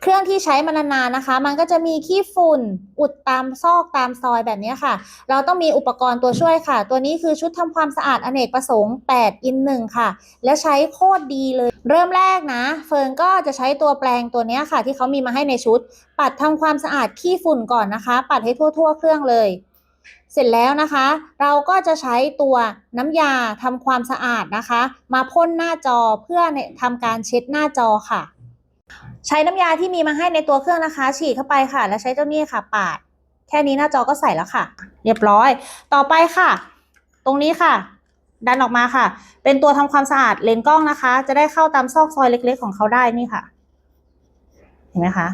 เครื่องที่ใช้มานานๆนะคะ มันก็จะมีขี้ฝุ่น อุดตามซอกตามซอยแบบนี้ค่ะ เราต้องมีอุปกรณ์ตัวช่วยค่ะ ตัวนี้คือชุดทำความสะอาดอเนกประสงค์ 8 อิน1ค่ะ และใช้โคตรดีเลย เริ่มแรกนะ เฟิร์นก็จะใช้ตัวแปรงตัวนี้ค่ะ ที่เขามีมาให้ในชุด ปัดทำความสะอาดขี้ฝุ่นก่อนนะคะ ปัดให้ทั่ว ๆ เครื่องเลยเสร็จแล้วนะคะ เราก็จะใช้ตัวน้ำยาทำความสะอาดนะคะ มาพ่นหน้าจอเพื่อในทำการเช็ดหน้าจอค่ะ ใช้น้ำยาที่มีมาให้ในตัวเครื่องนะคะ ฉีดเข้าไปค่ะ แล้วใช้เจ้านี่ค่ะ ปาด แค่นี้หน้าจอก็ใส่แล้วค่ะ เรียบร้อย ต่อไปค่ะ ตรงนี้ค่ะ ดันออกมาค่ะ เป็นตัวทำความสะอาดเลนส์กล้องนะคะ จะได้เข้าตามซอกซอยเล็ก ๆ ของเขาได้นี่ค่ะ เห็นไหมคะ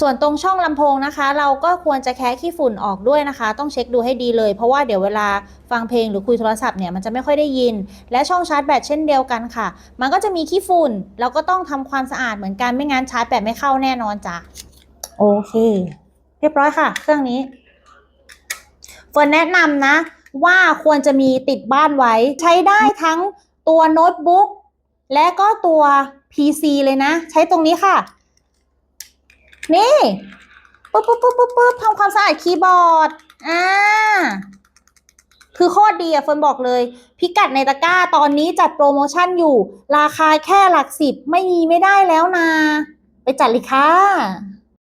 ส่วนตรงช่องลำโพงนะคะ เราก็ควรจะแคะขี้ฝุ่นออกด้วยนะคะ ต้องเช็คดูให้ดีเลย เพราะว่าเดี๋ยวเวลาฟังเพลงหรือคุยโทรศัพท์เนี่ยมันจะไม่ค่อยได้ยิน และช่องชาร์จแบตเช่นเดียวกันค่ะ มันก็จะมีขี้ฝุ่นเราก็ต้องทำความสะอาดเหมือนกันไม่งั้นชาร์จแบตไม่เข้าแน่นอนจ้ะโอเค เรียบร้อยค่ะ เครื่องนี้เฟิร์นแนะนำนะ ว่าควรจะมีติดบ้านไว้ ใช้ได้ทั้งตัวโน้ตบุ๊กและก็ตัว PC เลยนะ ใช้ตรงนี้ค่ะ นี่ปุ๊บปุ๊บปุ๊บปุ๊บปุ๊บทำความสะอาดคีย์บอร์ด อ่า คือโคตรดีอะเฟิร์นบอกเลย พิกัดในตะกร้าตอนนี้จัดโปรโมชั่นอยู่ ราคาแค่หลักสิบไม่มีไม่ได้แล้วนะ ไปจัดเลยค่ะ